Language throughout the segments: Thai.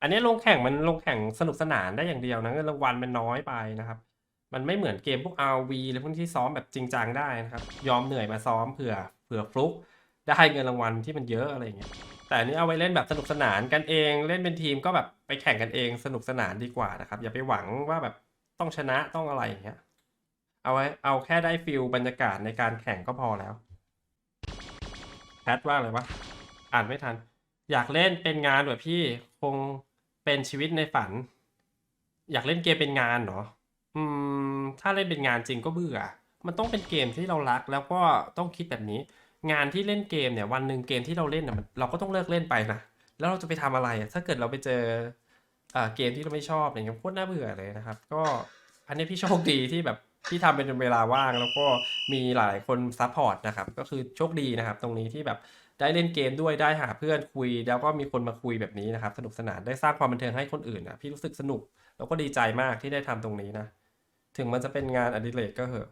อันนี้ลงแข่งมันลงแข่งสนุกสนานได้อย่างเดียวนะเงินรางวัลมันน้อยไปนะครับ มันไม่เหมือนเกมพวก RV หรือพวกที่ซ้อมแบบจริงจังได้นะครับ ยอมเหนื่อยมาซ้อมเผื่อเผื่อฟลุกได้เงินรางวัลที่มันเยอะอะไรอย่างเงี้ยแต่อันนี้เอาไว้เล่นแบบสนุกสนานกันเองเล่นเป็นทีมก็แบบไปแข่งกันเองสนุกสนานดีกว่านะครับ อย่าไปหวังว่าแบบต้องชนะต้องอะไรอย่างเงี้ยเอาไว้เอาแค่ได้ฟิลบรรยากาศในการแข่งก็พอแล้วแพทว่าอะไรวะอ่านไม่ทัน อยากเล่นเป็นงานแบบพี่ งเป็นชีวิตในฝัน อยากเล่นเกมเป็นงานเหรออืม ถ้าเล่นเป็นงานจริงก็เบื่อ มันต้องเป็นเกมที่เรารัก แล้วก็ต้องคิดแบบนี้ งานที่เล่นเกมเนี่ย วันหนึ่งเกมที่เราเล่นน่ะมันเราก็ต้องเลิกเล่นไปนะแล้วเราจะไปทำอะไร ถ้าเกิดเราไปเจออเกมที่เราไม่ชอบอย่างเงี้ยโคตรน่าเบื่อเลยนะครับ ก็อันนี้พี่โชคดีที่แบบที่ทำเป็นเวลาว่าง แล้วก็มีหลายคนซัพพอร์ตนะครับ ก็คือโชคดีนะครับ ตรงนี้ที่แบบ ได้เล่นเกมด้วยได้หาเพื่อนคุย แล้วก็มีคนมาคุยแบบนี้นะครับ สนุกสนานได้สร้างความบันเทิงให้คนอื่นนะพี่รู้สึกสนุก แล้วก็ดีใจมากที่ได้ทำตรงนี้นะ ถึงมันจะเป็นงานอดิเรกก็เหอะ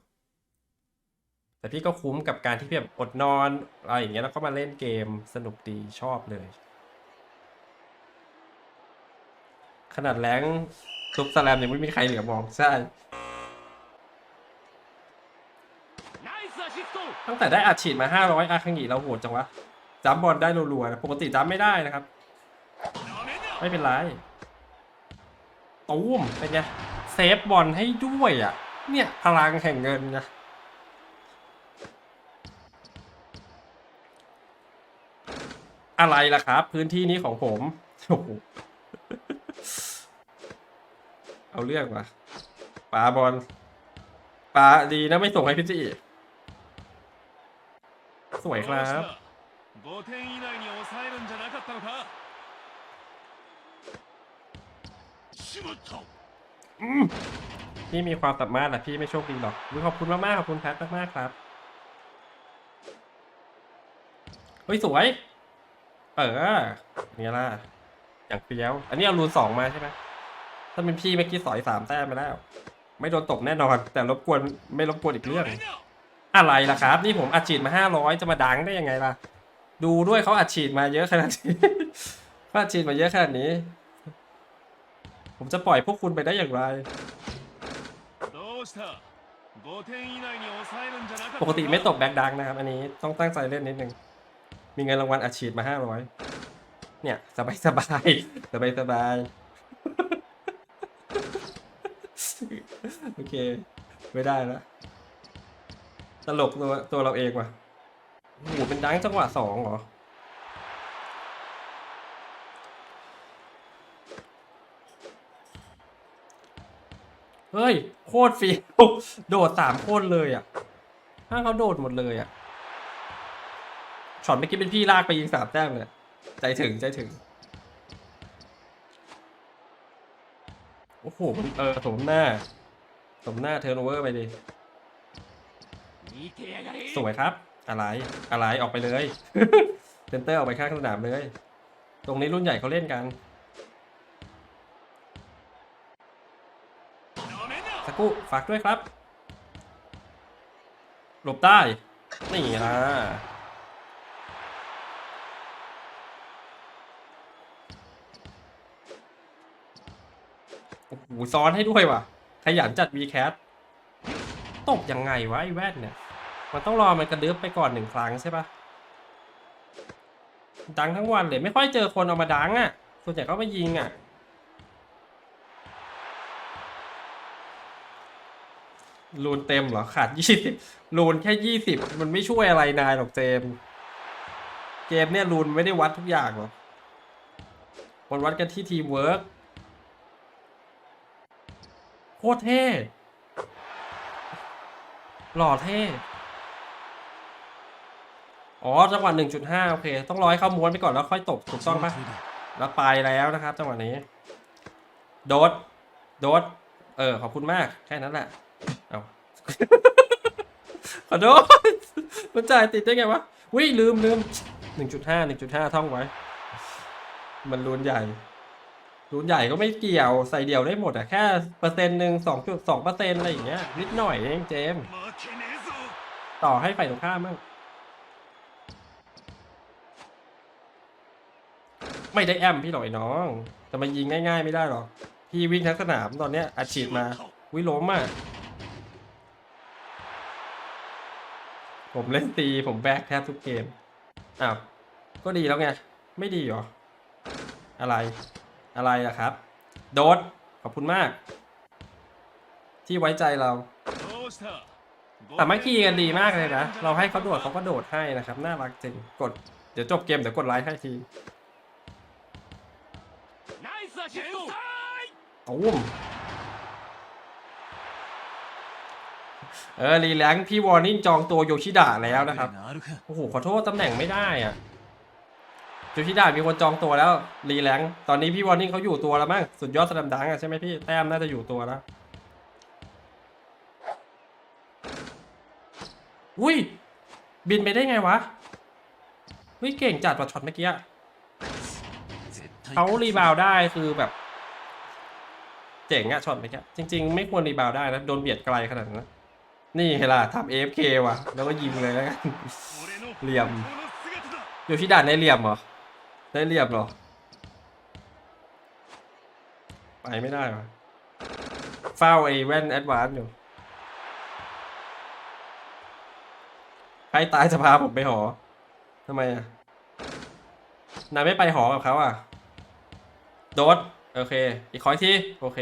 แต่พี่ก็คุ้มกับการที่พี่แบบอดนอนอะไรอย่างเงี้ยแล้วก็มาเล่นเกมสนุกดีชอบเลย ขนาดแรงซุปสแลมยังไม่มีใครเหลือมองใช่ตั้งแต่ได้อาฉีดมา 500อาคังหีเราโหดจังวะ จับบอลได้รัวๆนะปกติจับไม่ได้นะครับ ไม่เป็นไรตูมเป็นไงเซฟบอลให้ด้วยอะ เนี่ยพลังแห่งเงินนะอะไรล่ะครับ พื้นที่นี้ของผมโอ้โหเอาเรื่องมาะปาบอลปาดีนะไม่ส่งให้พี่จีสวยครับ 5点以内に抑えるんじゃなかったのかしまった อืมพี่มีความสามารถแหละพี่ไม่โชคดีหรอกอุ๊ยขอบคุณมากๆขอบคุณแพทมากๆครับ เฮ้ย สวย เออเนี่ยล่ะ อย่างเปรี้ยว อันนี้เอารูนสองมาใช่ไหมถ้าเป็นพี่เมื่อกี้สอยสามแต้มไปแล้ว ไม่โดนตบแน่นอน แต่รบกวนไม่รบกวนอีกเรื่อง อะไรล่ะครับ นี่ผมอัดฉีดมาห้าร้อยจะมาดังได้ยังไงล่ะ ดูด้วยเขาอัดฉีดมาเยอะขนาดนี้เขาอัดฉีดมาเยอะขนาดนี้ ผมจะปล่อยพวกคุณไปได้อย่างไร ปกติไม่ตกแบ็กดังนะครับ อันนี้ต้องตั้งใจเล่นนิดนึง มีเงินรางวัลอัดฉีดมาห้าร้อยเนี่ยสบายสบายสบายสบายโอเค ไม่ได้แล้วตลกตัวตัวเราเองว่ะ โอ้หเป็นดังจังหวะสองเหรอเฮ้ย โคตรฟีโดดสามโคตรเลยอะ ถ้าเขาโดดหมดเลยอะ ช็อตไม่อกี้เป็นพี่ลากไปยิงสามแต้มเลย ใจถึงใจถึง โอ้โหมันเออสมหน้า สมหน้าเทอร์โนเวอร์ไปดิ สวยครับ อะไรอะไรออกไปเลยเซนเตอร์ออกไปข้างสนามเลย ตรงนี้รุ่นใหญ่เขาเล่นกันสักกูฝากด้วยครับ หลบได้นี่นะโอ้โหซ้อนให้ด้วยว่ะ ขยันจัดวีแคสตบยังไงวะไอ้แว่นเนี่ย มันต้องรอมันกระดึบไปก่อนหนึ่งครั้งใช่ปะดังทั้งวันเลยไม่ค่อยเจอคนเอามาดังอะ ส่วนใหญ่ก็มายิงอะ รูนเต็มเหรอ ขาดยี่สิบรูนแค่ยี่สิบมันไม่ช่วยอะไรนายหรอกเจม เกมเนี่ยรูนไม่ได้วัดทุกอย่างหรอกมันวัดกันที่ทีมเวิร์กโคตรเท่หล่อเท่ อ๋อจังหวะ1.5 โอเค ต้องร้อยเข้าม้วนไปก่อนแล้วค่อยตบถูกต้องปะแล้วไปแล้วนะครับ จังหวะนี้ โดด โดด เออ ขอบคุณมาก แค่นั้นแหละ เอาขอโทษมันจ่ายติดได้ไงวะวิ่งลืมลืม 1.5 1.5 ท่องไว้ มันลุนใหญ่ลุนใหญ่ก็ไม่เกี่ยว ใส่เดียวได้หมดอะแค่เปอร์เซ็นต์หนึ่งสองจุดสองเปอร์เซ็นต์อะไรอย่างเงี้ยนิดหน่อยเองเจม ต่อให้ไฟายตรงข้ามมั่ง ไม่ได้แอมพี่หรอกอ้น้อง แต่มายิงง่าย ๆ ไม่ได้หรอกพี่วิ่งทั้งสนามตอนเนี้ยอัดฉีดมาวิล้มอะผมเล่นตีผมแบกแทบทุกเกมอะก็ดีแล้วไง ไม่ดีหรอ อะไรอะไรอะครับ โดดขอบคุณมาก ที่ไว้ใจเราแต่ไม่คีกันดีมากเลยนะ เราให้เขาโดดเขาก็โดดให้นะครับ น่ารักจริง กด เดี๋ยวจบเกมเดี๋ยวกดไลค์ให้ที ตูมเออรีแลงพี่วอร์นิ่งจองตัวโยชิดะแล้วนะครับ โอ้โห ขอโทษตำแหน่งไม่ได้อะโยชิดะมีคนจองตัวแล้ว รีแลงตอนนี้พี่วอร์นิ่งเขาอยู่ตัวแล้วมั้งสุดยอดสลัมดังอะใช่ไหมพี่แต้มน่าจะอยู่ตัวแล้วอุ้ย บินไปได้ไงวะเฮ้ยเก่งจัดว่าช็อตเมื่อกี้เขารีบาวได้คือแบบ เจ๋งอะช็อตเมื่จริง ๆ ไม่ควรรีบาวได้นะ โดนเบียดไกลขนาดนั้นนี่เฮล่ะทำเอฟเคว่ะ แล้วก็ยิงเลยแล้วกันเหลี่ยมอยู่ที่ด่านได้เหลี่ยมเหรอในเหลี่ยมเหรอ ไปไม่ได้ว่ะเฝ้าไอ้แว่นแอดวานอยู่ใครตายจะพาผมไปหอทำไมอะนายไม่ไปหอกับเขาอะโดด โอเค อีกขออีกที โอเค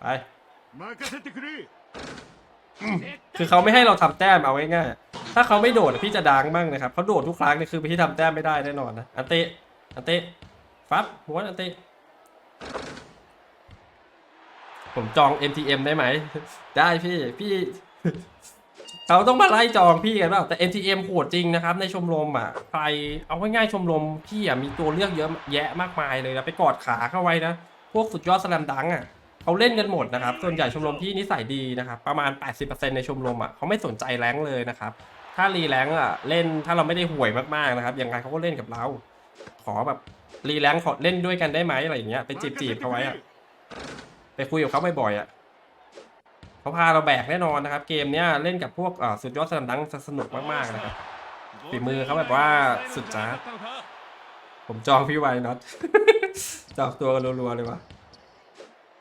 ไป คือเขาไม่ให้เราทำแต้มเอาง่ายๆถ้าเขาไม่โดดพี่จะดังบ้างนะครับเขาโดดทุกครั้งนี่คือพี่ทำแต้มไม่ได้แน่นอนนะ อันเตะอันเตะฟับหัวอันเตะผมจอง MTM ได้ไหม ได้พี่ พี่ เขาต้องมาไล่จองพี่กันบ้างแต่ MTM โหดจริงนะครับ ในชมรมอะ ใครเอาง่ายๆชมรมพี่อะมีตัวเลือกเยอะแยะมากมายเลยนะไปกอดขาเข้าไว้นะ พวกสุดยอดสแลมดังอะเขาเล่นกันหมดนะครับ ส่วนใหญ่ชมรมพี่นิสัยดีนะครับ ประมาณ 80%ในชมรมอะเขาไม่สนใจแรงเลยนะครับ ถ้ารีแรงอะเล่นถ้าเราไม่ได้ห่วยมากๆนะครับยังไงเขาก็เล่นกับเรา ขอแบบรีแรงขอเล่นด้วยกันได้ไหมอะไรอย่างเงี้ยไปจีบจีบๆเขาไว้อะไปคุยกับเขาบ่อยๆอะเขาพาเราแบกแน่นอนนะครับ เกมเนี้ยเล่นกับพวกอ่าสุดยอดสแลมดังสนุกมากๆนะครับฝีมือเขาแบบว่าสุดจ๊าผมจองพี่ไว้น็อต จองตัวกันรัวๆเลยวะ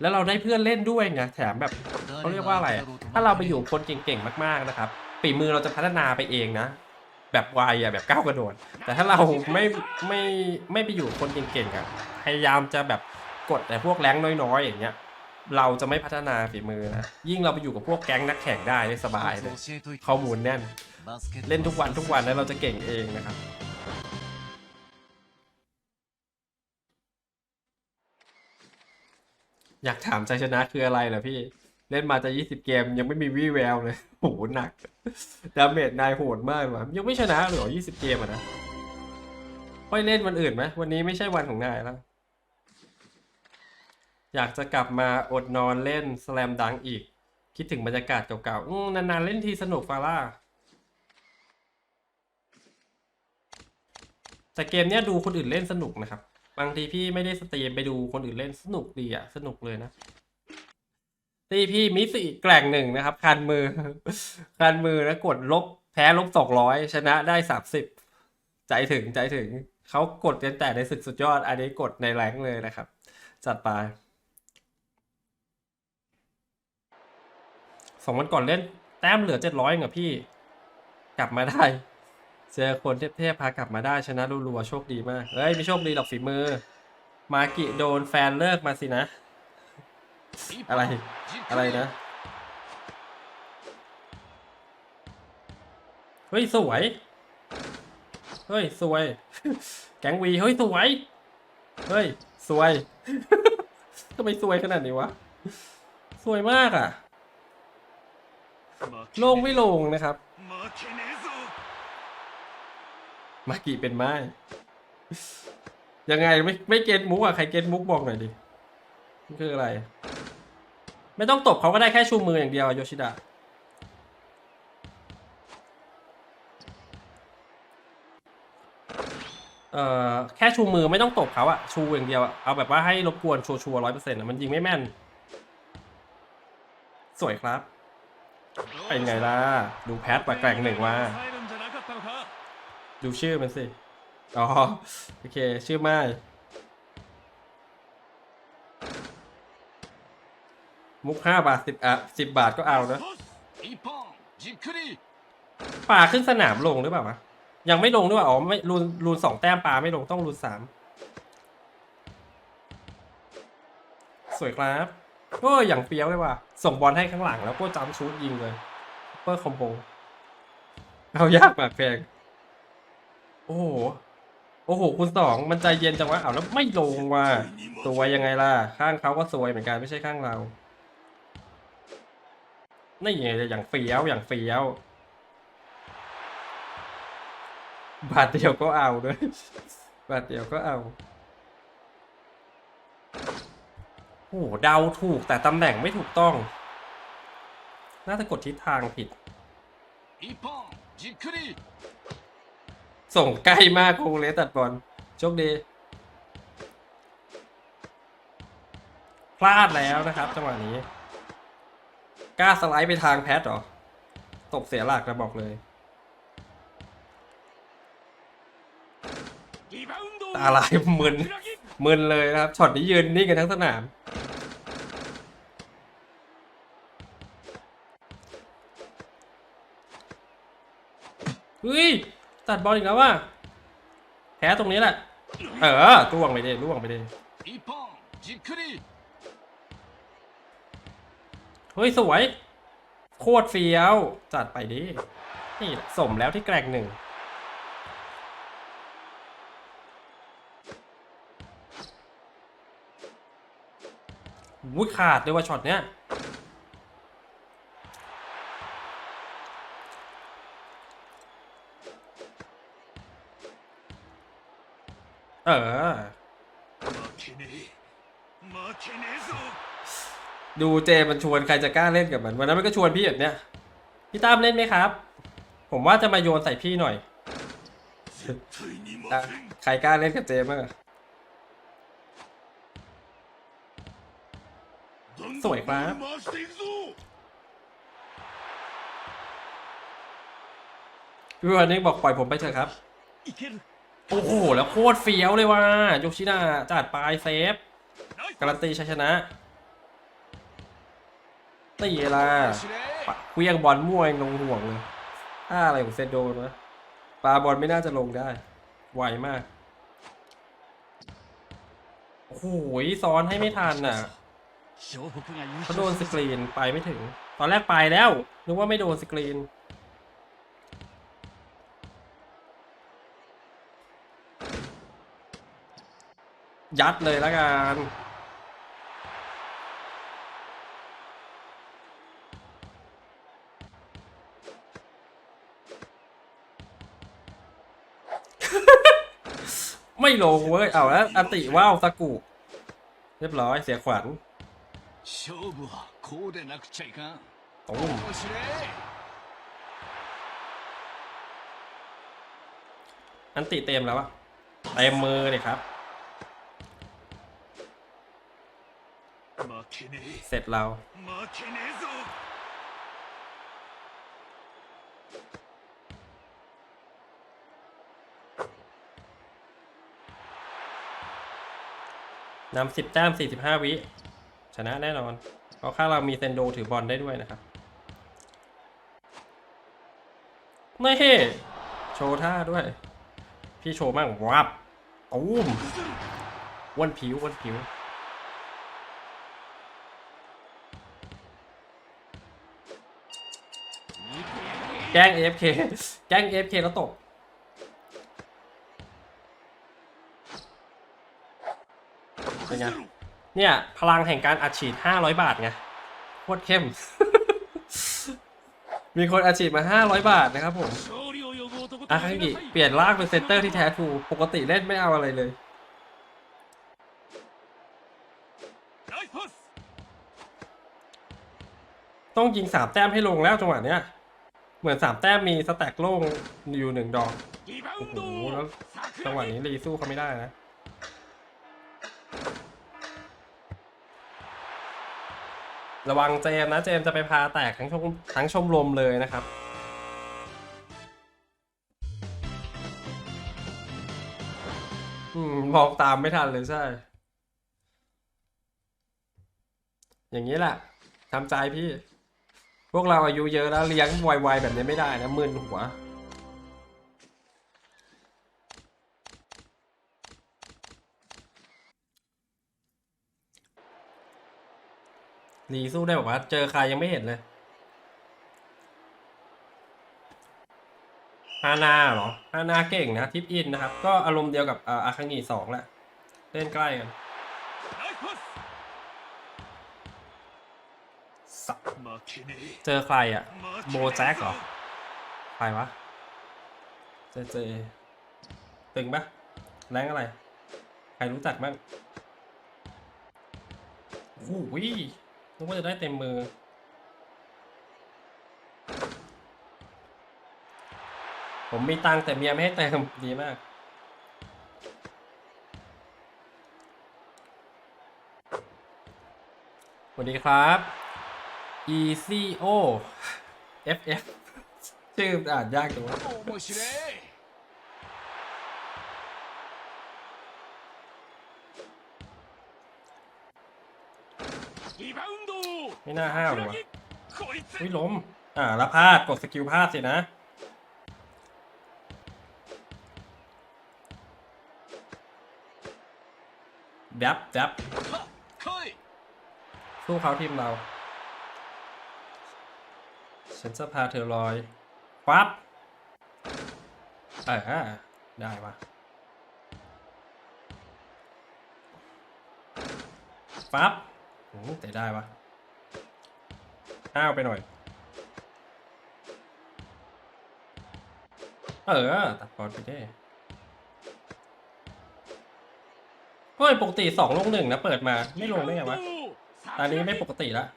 แล้วเราได้เพื่อนเล่นด้วยไงแถมแบบเขาเรียกว่าอะไรอะถ้าเราไปอยู่กับคนเก่งๆมากๆนะครับฝีมือเราจะพัฒนาไปเองนะ แบบไวอะแบบก้าวกระโดด แต่ถ้าเราไม่ไม่ไม่ไปอยู่กับคนเก่งๆอะพยายามจะแบบกดแต่พวกแรงน้อยๆอย่างเงี้ยเราจะไม่พัฒนาฝีมือนะ ยิ่งเราไปอยู่กับพวกแก๊งนักแข่งได้เนี่ยสบายเลยข้อมูลแน่น เล่นทุกวันทุกวันแล้วเราจะเก่งเองนะครับ อยากถามใจชนะคืออะไรเหรอพี่ เล่นมาจะยี่สิบเกมยังไม่มีวี่แววเลยโหหนัก ดาเมจนายโหดมากว่ะยังไม่ชนะเหรอยี่สิบเกมอะนะค่อยเล่นวันอื่นไหมวันนี้ไม่ใช่วันของนายแล้วอยากจะกลับมาอดนอนเล่นสแลมดังอีก คิดถึงบรรยากาศเก่าๆนานๆเล่นทีสนุกฟาร่าแต่เกมเนี้ยดูคนอื่นเล่นสนุกนะครับ บางทีพี่ไม่ได้สตรีมไปดูคนอื่นเล่นสนุกดีอะสนุกเลยนะตีพี่มิสิแกล่งหนึ่งนะครับ คันมือ คันมือแล้วกดลบแพ้ลบสองร้อยชนะได้สามสิบใจถึงใจถึง เขากดกันแต่ในศึกสุดยอด อันนี้กดในแรงเลยนะครับ จัดไปสองวันก่อนเล่น แต้มเหลือเจ็ดร้อยเองอพี่ กลับมาได้ เจอคนเทพๆพากลับมาได้ชนะรัวๆโชคดีมากเฮ้ยไม่โชคดีหรอกฝีมือ มากิโดนแฟนเลิกมาสินะ อะไรอะไรนะ เฮ้ย สวย เฮ้ย สวย แกงวี เฮ้ย สวย เฮ้ย สวยทำไมสวยขนาดนี้วะ สวยมากอะ โล่งไม่โล่งนะครับ มากี่เป็นไม้ยังไงไม่ไม่เก็ตมุกอะใครเก็ตมุกบอกหน่อยดิมันคืออะไร ไม่ต้องตบเขาก็ได้แค่ชูมืออย่างเดียวโยชิดะเอ่อแค่ชูมือไม่ต้องตบเขาอะชูอย่างเดียวอะเอาแบบว่าให้รบกวนชัวร์ร้อยเปอร์เซ็นต์อะมันยิงไม่แม่น สวยครับ เป็นไงล่ะ ดูแพทมาแกร่งหนึ่งว่า ดูชื่อมันสิ อ๋อ โอเค ชื่อไม่มุกห้าบาทสิบอะสิบบาทก็เอานะป่าขึ้นสนามลงหรือเปล่าวะยังไม่ลงด้วยอ๋อไม่รูนรูนสองแต้มปลาไม่ลงต้องรูนสามสวยครับเอออย่างเฟี้ยวเลยว่ะส่งบอลให้ข้างหลังแล้วก็จำชูดยิงเลยเปอร์คอมโบเอายากแบบแพง โอ้โห โอ้โหคุณสองมันใจเย็นจังวะเอาแล้วไม่ลงว่ะตัวยังไงล่ะ ข้างเขาก็สวยเหมือนกันไม่ใช่ข้างเรานี่ไงอย่างเฟี้ยวอย่างเฟี้ยว บาทเดียวก็เอาด้วยบาทเดียวก็เอาโอ้โหเดาถูกแต่ตำแหน่งไม่ถูกต้อง น่าจะกดทิศทางผิด ส่งใกล้มากคงเลสตัดบอลโชคดี พลาดแล้วนะครับจังหวะนี้กล้าสไลด์ไปทางแพทหรอ ตกเสียหลักระบอกเลย ตาลายมึนมึนเลยนะครับช็อตนี้ยืนนี่กันทั้งสนาม เฮ้ย จัดบอลอีกแล้วว่าแพ้ตรงนี้แหละ เออล่วงไปเลยล่วงไปเลยเฮ้ย สวย โคตรเฟี้ยว จัดไปดิ นี่สมแล้วที่แกร่งหนึ่ง วุ้ยขาดเลยว่าช็อตเนี้ย เออ ดูเจมันชวนใครจะกล้าเล่นกับมัน วันนั้นมันก็ชวนพี่แบบเนี้ย พี่ตามเล่นไหมครับ ผมว่าจะมาโยนใส่พี่หน่อย ใครกล้าเล่นกับเจมั้งสวยครัพี่วันนี้บอกปล่อยผมไปเถอะครับ โอ้โห แล้วโคตรเฟี้ยวเลยว่ะยกชินาจัดปลายเซฟ การันตีชัยชนะตีละเควียงบอลมั่วงลงห่วงเลยท่าอะไรของเซโดนะปลาบอลไม่น่าจะลงได้ ไวมาก โอ้โหซ้อนให้ไม่ทันน่ะเขาโดนสกรีนไปไม่ถึง ตอนแรกไปแล้ว นึกว่าไม่โดนสกรีน ยัดเลยละกันไม่ลงเว้ย เอาแล้วอติว้าวสกูเรียบร้อยเสียขวัญโอ้อันติเต็มแล้วอะเต็มมือเลยครับ เสร็จเรา นำสิบแต้มสี่สิบห้าวิ ชนะแน่นอน เพราะข้าเรามีเซนโดถือบอลได้ด้วยนะครับ ไม่เฮโชว์ท่าด้วย พี่โชว์มั่งวับตูมวันผิววันผิว แกล้ง AFK แกล้ง AFK แล้วตก เป็นไง เนี่ย พลังแห่งการอัดฉีด 500 บาทไงโคตรเข้ม มีคนอัดฉีดมา 500 บาทนะครับผมอาคากิเปลี่ยนลากเป็นเซนเตอร์ที่แท้ทูปกติเล่นไม่เอาอะไรเลยต้องยิงสามแต้มให้ลงแล้วจังหวะเนี้ย เหมือนสามแต้มมีสแต็กโล่งอยู่หนึ่งดอกโอ้โหแล้วจังหวะนี้รีสู้เขาไม่ได้นะระวังเจมนะเจมจะไปพาแตกทั้งชมทั้งชมรมเลยนะครับ อืมมองตามไม่ทันเลยใช่ อย่างนี้แหละทำใจพี่ พวกเราอายุเยอะแล้วเลี้ยงไวๆแบบนี้ไม่ได้นะมึนหัวหลีสู้ได้บอกว่าเจอใครยังไม่เห็นเลยฮานาเหรอฮานาเก่งนะ ทิปอินนะครับ ก็อารมณ์เดียวกับอาอาคังีสองแหละ เล่นใกล้กัน เจอใครอะโบแจ็คเหรอ ใครวะ เจเจตึงปะแรงอะไร ใครรู้จักบ้างโอ้โหนึกว่าจะได้เต็มมือ ผมมีตังแต่เมียไม่ให้เต็มดีมากสวัสดีครับ e c o f f อเออชื่ออ่านยากจังวะไม่น่าห้าวเวะอุ้ยล้ม อ่าละพลาด กดสกิลพลาดสินะ ดับดับสู้เขาทีมเรา ฉันจะพาเธอลอยปั๊บเออได้วะปั๊บโอ้แต่ได้วะห้าวไปหน่อย เออ ตัดบอลไปได้เฮ้ยปกติสองลงหนึ่งนะ เปิดมาไม่ลงได้ไงวะ ตอนนี้ไม่ปกติแล้ว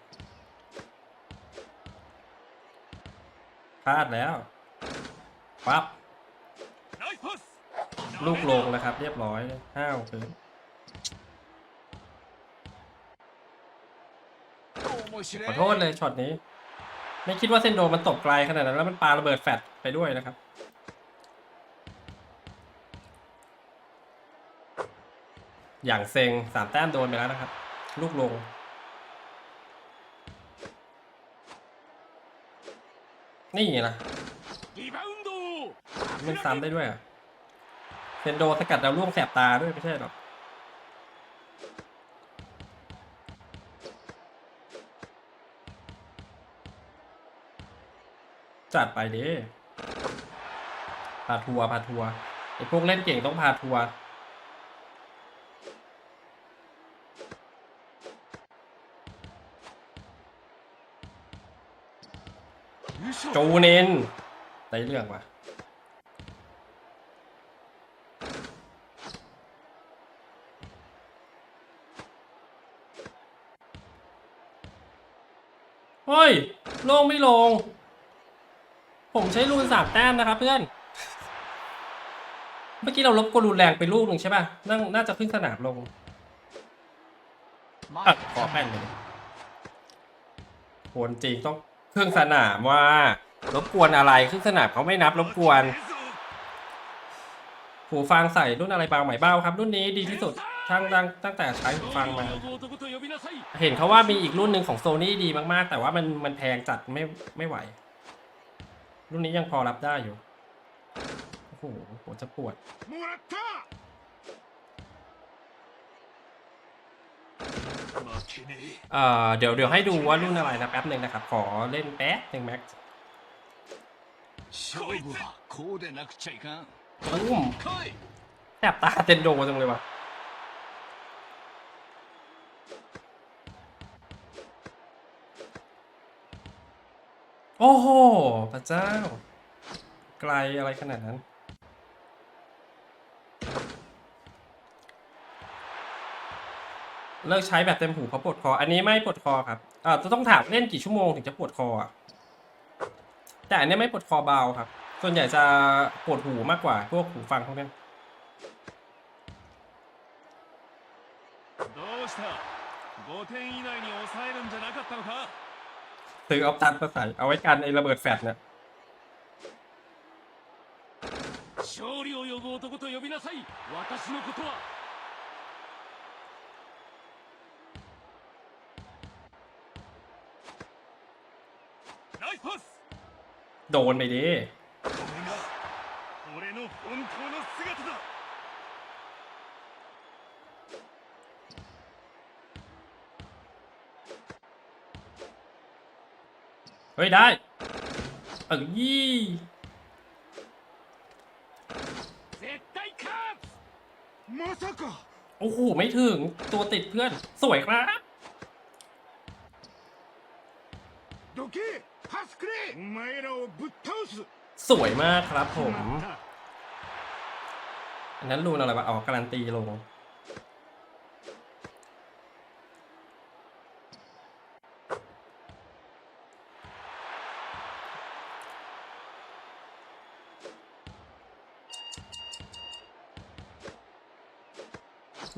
ลาดแล้วปั๊บลูกลงนะครับ เรียบร้อยห้าวเกิขอโทษเลยช็อตนี้ ไม่คิดว่าเซนโดมันตกไกลขนาดนั้นแล้วมันปาระเบิดแฟดไปด้วยนะครับอย่างเซ็งสามแต้มโดนไปแล้วนะครับ ลูกลง นี่ไงล่ะมันซ้ำได้ด้วยเซนโดสกัดดาวล่วงแสบตาด้วยไม่ใช่หรอจัดไปดิพาทัวร์พาทัวร์ไอพวกเล่นเก่งต้องพาทัวร์ จูเนนได้เรื่องว่ะเฮ้ยลงไม่ลง ผมใช้รูนสามแต้มนะครับเพื่อน เมื่อกี้เราลบกวนรุนแรงไปลูกหนึ่งใช่ป่ะน่าน่าจะขึ้นสนามลงอะขอแป้นเลยโหนจริงต้อง เครึ่องสนามว่ารบกวนอะไรเครึ่องสนามเขาไม่นับรบกวนหูฟังใส่รุ่นอะไรบางไหมเบ้าครับ รุ่นนี้ดีที่สุดทั้งตั้งตั้งแต่ใช้หูฟังมา เห็นเขาว่ามีอีกรุ่นหนึ่งของโซนี่ดีมากๆ แต่ว่ามันมันแพงจัดไม่ไม่ไหว รุ่นนี้ยังพอรับได้อยู่โอ้โหจะปวด เอ่อเดี๋ยวเดี๋ยวให้ดูว่ารุ่นอะไรนะแป๊บหนึ่งนะครับ ขอเล่นแป๊บหนึ่งแม็กตุ้มแสบตาเต็นโดจังเลยวะโอ้โห พระเจ้า ไกลอะไรขนาดนั้น เลิกใช้แบบเต็มหูเพราะปวดคอ อันนี้ไม่ปวดคอครับอ่าจะต้องถามเล่นกี่ชั่วโมงถึงจะปวดคออ่ะ แต่อันนี้ไม่ปวดคอเบาครับ ส่วนใหญ่จะปวดหูมากกว่า พวกหูฟังพวกนี้ どうした5点以内に抑えるんじゃなかったのか ซื้อออฟตันมาใส่เอาไว้กันไอ้ระเบิดแฟดเนี่ย 勝利を呼ぶ男と呼びなさい私のことは โดนไปดิเฮ้ย ได้ เอ้ยี่โอ้โห ไม่ถึง ตัวติดเพื่อน สวยครับโดเก สวยมากครับผม อันนั้นรูนอะไรวะอ๋อการันตีลง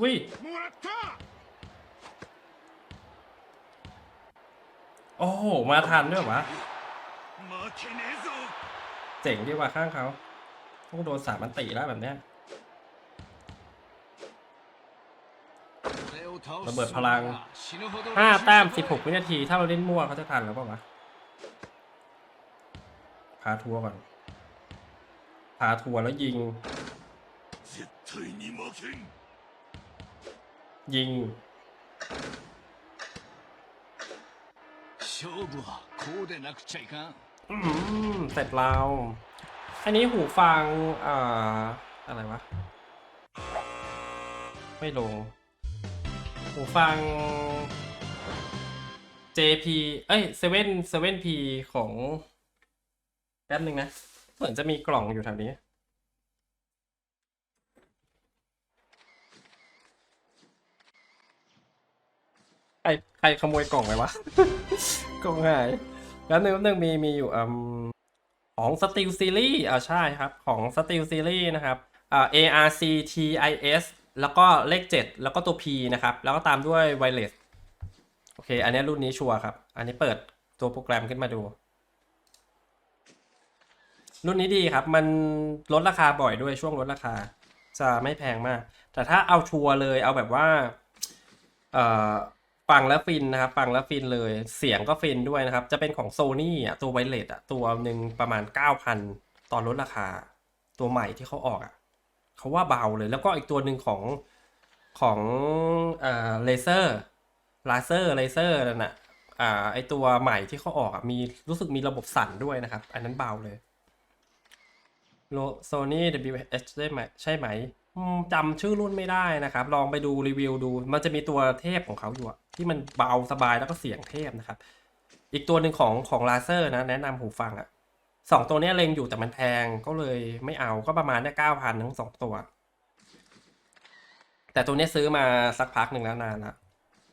วิ่ง โอ้โห มาทันด้วยวะเจ๋งดีกว่าข้างเขาต้องโดนสามันตีแล้วแบบเนี้ยระเบิดพลัง 5 แต้มสิบหกวินาที ถ้าเราเล่นมั่วเขาจะทันหรือเปล่าวะพาทัวร์ก่อน พาทัวร์แล้วยิง ยิง 勝負はこうでなくちゃいかん อืมเสร็จเรา อันนี้หูฟังอ่าอะไรวะ ไม่ลง หูฟัง JP เอ้ย 7 7P ของแป๊บนึงนะ เหมือนจะมีกล่องอยู่แถวนี้ ใครใครขโมยกล่องไปวะ กล่องหายแล้วหนึ่งนึงมีมีอยู่อืมของ Steel Series อ่าใช่ครับ ของ Steel Series นะครับอ่า ARC TIS แล้วก็เลข 7 แล้วก็ตัว P นะครับ แล้วก็ตามด้วย Wireless โอเค อันนี้รุ่นนี้ชัวร์ครับ อันนี้เปิดตัวโปรแกรมขึ้นมาดู รุ่นนี้ดีครับ มันลดราคาบ่อยด้วยช่วงลดราคา จะไม่แพงมาก แต่ถ้าเอาชัวร์เลยเอาแบบว่า เอ่อ ฟังแล้วฟินนะครับ ฟังแล้วฟินเลย เสียงก็ฟินด้วยนะครับ จะเป็นของโซนี่อะตัวไวเลสอะตัวหนึ่งประมาณ 9,000 ตอนลดราคา ตัวใหม่ที่เขาออกอะเขาว่าเบาเลย แล้วก็อีกตัวหนึ่งของของเอ่อเลเซอร์ลาเซอร์เลเซอร์นั่นน่ะอ่าไอตัวใหม่ที่เขาออกอะมีรู้สึกมีระบบสั่นด้วยนะครับ อันนั้นเบาเลยโลโซนี่ WH ได้ไหมใช่ไหม จำชื่อรุ่นไม่ได้นะครับ ลองไปดูรีวิวดู มันจะมีตัวเทพของเขาอยู่ที่มันเบาสบายแล้วก็เสียงเทพนะครับ อีกตัวหนึ่งของของลาเซอร์นะ แนะนำหูฟังอะสองตัวนี้เล็งอยู่แต่มันแพงก็เลยไม่เอาก็ประมาณได้เก้าพันทั้งสองตัว แต่ตัวนี้ซื้อมาสักพักหนึ่งแล้วนานละ